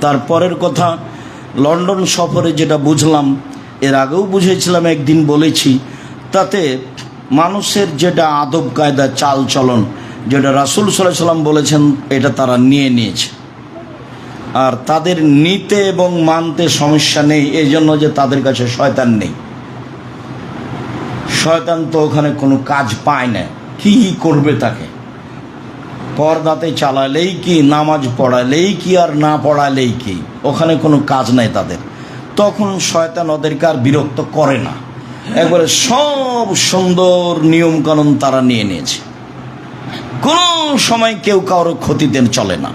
তারপরের কথা, লন্ডন সফরে যেটা বুঝলাম, এর আগেও বুঝেছিলাম, একদিন বলেছি, তাতে মানুষের যেটা আদব কায়দা চাল চলন যেটা রাসুল সাল্লাহ সাল্লাম বলেছেন, এটা তারা নিয়ে নিয়েছে। আর তাদের নিতে এবং মানতে সমস্যা নেই এই জন্য যে তাদের কাছে শয়তান নেই। শয়তান তো ওখানে কোনো কাজ পায় না, কি করবে তাকে? পর্দাতে চালালেই কি, নামাজ পড়ালেই কি আর না পড়ালেই কি? ওখানে কোনো কাজ নাই তাদের। তখন শয়তান ওদেরকে আর বিরক্ত করে না। একবারে সব সুন্দর নিয়মকানুন তারা নিয়ে নিয়েছে। কোনো সময় কেউ কারও ক্ষতিতে চলে না।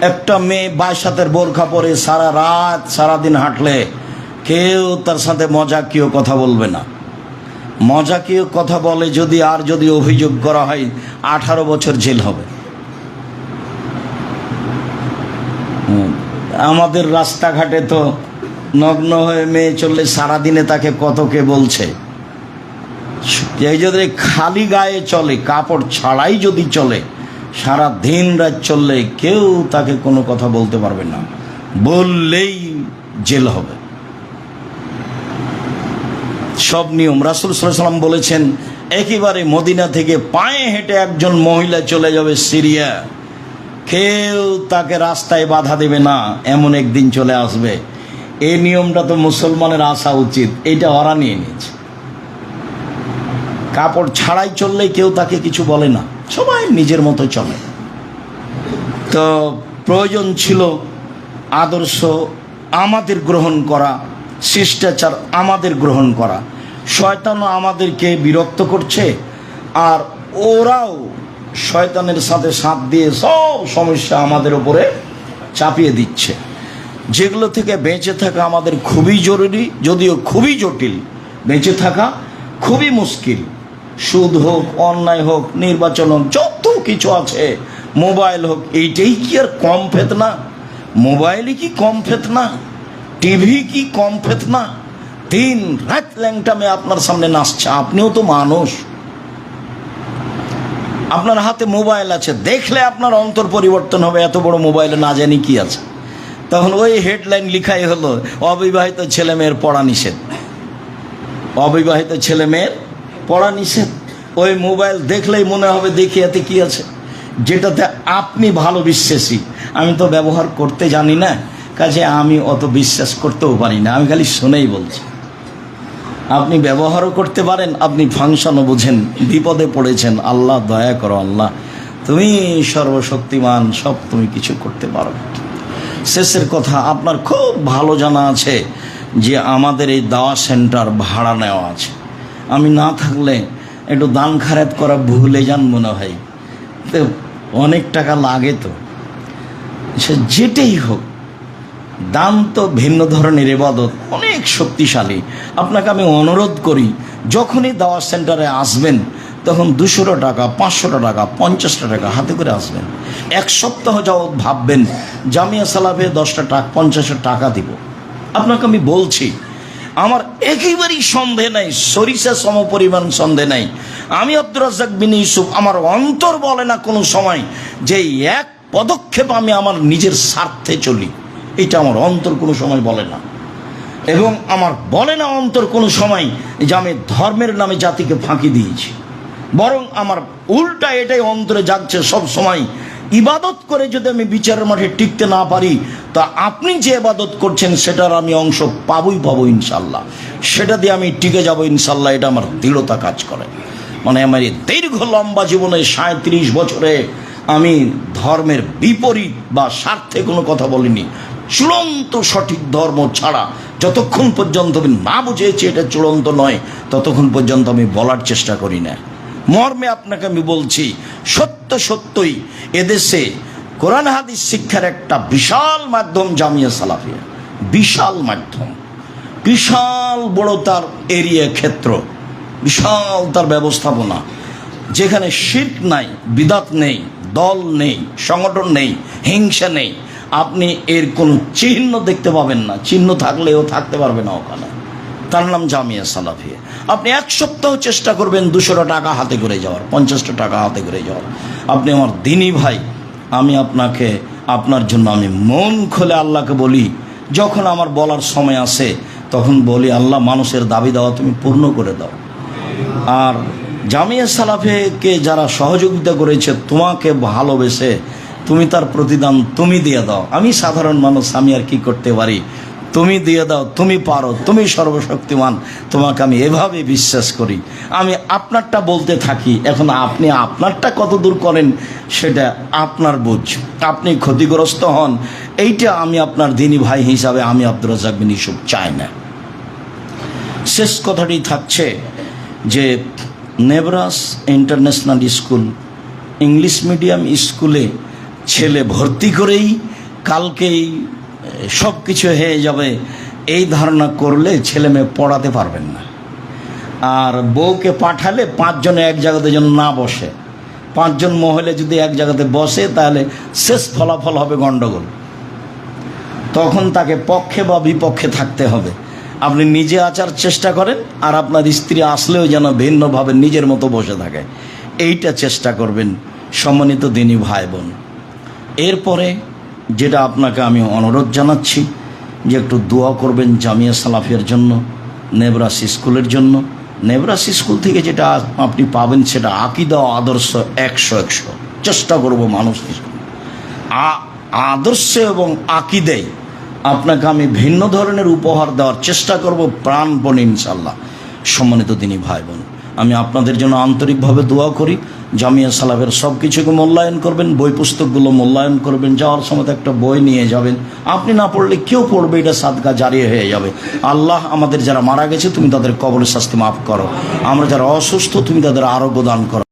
একটা মেয়ে বাইশ হাতের বোরখা পরে সারা রাত, সারাদিন হাঁটলে কেউ তার সাথে মজা কেউ কথা বলবে না। মজাকীয় কথা বলে যদি আর যদি অভিযোগ করা হয়, আঠারো বছর জেল হবে। আমাদের রাস্তাঘাটে তো নগ্ন হয়ে মেয়ে চললে সারাদিনে তাকে কত কে বলছে। এই যদি খালি গায়ে চলে, কাপড় ছাড়াই যদি চলে, সারা দিন রাত চললে কেউ তাকে কোনো কথা বলতে পারবে না। বললেই জেল হবে। সব নিয়ম। রাসুল সাল্লাম বলেছেন, একেবারে মদিনা থেকে পায়ে হেঁটে একজন মহিলা চলে যাবে সিরিয়া। কেউ তাকে রাস্তায় বাধা দেবে না, এমন একদিন চলে আসবে। এই নিয়মটা তো মুসলমানের আসা উচিত, এটা ওরা নিয়ে নিয়েছে। কাপড় ছাড়াই চললে কেউ তাকে কিছু বলে না, সবাই নিজের মতো চলে। তো প্রয়োজন ছিল আদর্শ আমাদের গ্রহণ করা শিষ্টাচার আমাদের গ্রহণ করা। শয়তানও আমাদেরকে বিরক্ত করছে, আর ওরাও শয়তানের সাথে সাথ দিয়ে সব সমস্যা আমাদের উপরে চাপিয়ে দিচ্ছে। যেগুলো থেকে বেঁচে থাকা আমাদের খুবই জরুরি, যদিও খুবই জটিল। বেঁচে থাকা খুবই মুশকিল। সুদ হোক, অন্যায় হোক, নির্বাচন হোক, যত কিছু আছে, মোবাইল হোক, এইটাই কি আর কম ফেতনা? মোবাইলই কি কম ফেতনা? টিভি কি কম ফেতনা? দিন রাত ল্যাংটামে আপনার সামনে নাচছে। আপনিও তো মানুষ। আপনার হাতে মোবাইল আছে। দেখলে আপনার অন্তর পরিবর্তন হবে। এত বড় মোবাইলে না জানি কি আছে। তখন ওই হেডলাইন লিখাই হলো, অবিবাহিত ছেলে মেয়ের পড়া নিষেধ। অবিবাহিত ছেলে মেয়ের পড়া নিষেধ। ওই মোবাইল দেখলেই মনে হবে দেখি এতে কি আছে। যেটাতে আপনি ভালো বিশ্বাসী। আমি তো ব্যবহার করতে জানি না। কাজে আমি অত বিশ্বাস করতেও পারি না। আমি খালি শুনেই বলছি। আপনি ব্যবহারও করতে পারেন, আপনি ফাংশনও বুঝেন, বিপদে পড়েছেন। আল্লাহ দয়া করো, আল্লাহ। তুমি সর্বশক্তিমান, সব তুমি কিছু করতে পারো। শেষের কথা, আপনার খুব ভালো জানা আছে যে আমাদের এই দাওয়া সেন্টার ভাড়া নেওয়া আছে। আমি না থাকলে একটু দান খারাপ করা ভুলে যান মনে হয়। তো অনেক টাকা লাগে তো। সে যেটাই হোক দান তো ভিন্ন ধরনের এবাদত অনেক শক্তিশালী। আপনাকে আমি অনুরোধ করি, যখনই দাওয়া সেন্টারে আসবেন, তখন দুশোটা টাকা, পাঁচশোটা টাকা, পঞ্চাশটা টাকা হাতে করে আসবেন। এক সপ্তাহ যাবৎ ভাববেন, জামিয়া সালাফে দশটা টাকা পঞ্চাশটা টাকা দিব। আপনাকে আমি বলছি, আমার একেবারেই সন্দেহ নাই, সরিষা সম পরিমাণ সন্দেহ নাই। আমি আব্দুর রাজ্জাক বিন ইউসুফ, আমার অন্তর বলে না কোনো সময় যে এক পদক্ষেপ আমি আমার নিজের স্বার্থে চলি। এটা আমার অন্তর কোনো সময় বলে না। এবং আমার বলে না অন্তর কোনো সময় যে আমি ধর্মের নামে জাতিকে ফাঁকি দিয়েছি। বরং আমার উল্টা এটাই অন্তরে যাচ্ছে সব সময়। ইবাদত করে যদি আমি বিচারের মাঠে টিকতে না পারি, তা আপনি যে ইবাদত করছেন সেটার আমি অংশ পাবই পাবো ইনশাল্লাহ। সেটা দিয়ে আমি টিকে যাব ইনশাল্লাহ, এটা আমার দৃঢ়তা কাজ করে। মানে আমার এই দীর্ঘ লম্বা জীবনে সাঁত্রিশ বছরে আমি ধর্মের বিপরীত বা স্বার্থে কোনো কথা বলিনি। চূড়ান্ত সঠিক ধর্ম ছাড়া যতক্ষণ পর্যন্ত আমি না বুঝেছি এটা চূড়ান্ত নয়, ততক্ষণ পর্যন্ত আমি বলার চেষ্টা করি না। মর্মে আপনাকে আমি বলছি, সত্য সত্যই এদেশে কোরআন হাদিস শিক্ষার একটা বিশাল মাধ্যম জামিয়া সালাফিয়া। বিশাল মাধ্যম। বিশাল বড় তার এরিয়া ক্ষেত্র। বিশাল তার ব্যবস্থাপনা। যেখানে শির্ক নাই, বিদাত নেই, দল নেই, সংগঠন নেই, হিংসা নেই। আপনি এর কোনো চিহ্ন দেখতে পাবেন না। চিহ্ন থাকলেও থাকতে পারবে না ওখানে। তার নাম জামিয়া সালাফিয়া আপনি এক সপ্তাহ চেষ্টা করবেন দুশোটা টাকা হাতে করে যাওয়ার, পঞ্চাশটা টাকা হাতে করে যাওয়ার। আপনি আমার দিনী ভাই, আমি আপনাকে, আপনার জন্য আমি মন খুলে আল্লাহকে বলি, যখন আমার বলার সময় আসে, তখন বলি, আল্লাহ মানুষের দাবি দেওয়া তুমি পূর্ণ করে দাও। আর জামিয়া সালাফেকে যারা সহযোগিতা করেছে, তোমাকে ভালোবেসে তুমি তার প্রতিদান তুমি দিয়ে দাও। আমি সাধারণ মানুষ, আমি আর কি করতে পারি? তুমি দিয়ে দাও, তুমি পারো, তুমি সর্বশক্তিমান। তোমাকে আমি এভাবে বিশ্বাস করি। আমি আপনারটা বলতে থাকি, এখন আপনি আপনারটা কত দূর করেন সেটা আপনার বুঝ। আপনি ক্ষতিগ্রস্ত হন, এইটা আমি আপনার দিনী ভাই হিসাবে আমি আব্দুর রাজাক বিন ইউসুফ চাই না। শেষ কথাটি থাকছে যে Nebras international school, English medium স্কুলে ছেলে ভর্তি করেই কালকেই সব কিছু হয়ে যাবে। এই ধারণা করলে ছেলে মেয়ে পড়াতে পারবেন না। আর বউকে পাঠালে পাঁচজনে এক জায়গাতে যেন না বসে। পাঁচজন মহলে যদি এক জায়গাতে বসে, তাহলে শেষ ফলাফল হবে গণ্ডগোল তখন তাকে পক্ষে বা বিপক্ষে থাকতে হবে। আপনি নিজে আচার চেষ্টা করেন, আর আপনার স্ত্রী আসলেও যেন ভিন্নভাবে নিজের মতো বসে থাকে। এইটা চেষ্টা করবেন সম্মানিত দিনী ভাই বোন। এরপরে যেটা আপনাকে আমি অনুরোধ জানাচ্ছি, যে একটু দোয়া করবেন জামিয়া সালাফিয়ার জন্য, নেবরাস স্কুলের জন্য। নেবরাস স্কুল থেকে যেটা আপনি পাবেন সেটা আকিদা আদর্শ একশো একশো। চেষ্টা করব মানুষ আদর্শ এবং আকিদেই আপনাকে আমি ভিন্ন ধরনের উপহার দেওয়ার চেষ্টা করব প্রাণপণ ইনশাল্লাহ সম্মানিত তিনি ভাই বোন আমি আপনাদের জন্য আন্তরিকভাবে দোয়া করি। জামিয়া সালাফের সব কিছুকে মূল্যায়ন করবেন, বই পুস্তকগুলো মূল্যায়ন করবেন, যাওয়ার সময় একটা বই নিয়ে যাবেন। আপনি না পড়লে কেউ পড়বে, এটা সাদগা জারি হয়ে যাবে। আল্লাহ আমাদের যারা মারা গেছে, তুমি তাদের কবরের শাস্তি মাফ করো। আমরা যারা অসুস্থ, তুমি তাদের আরোগ্য দান করো।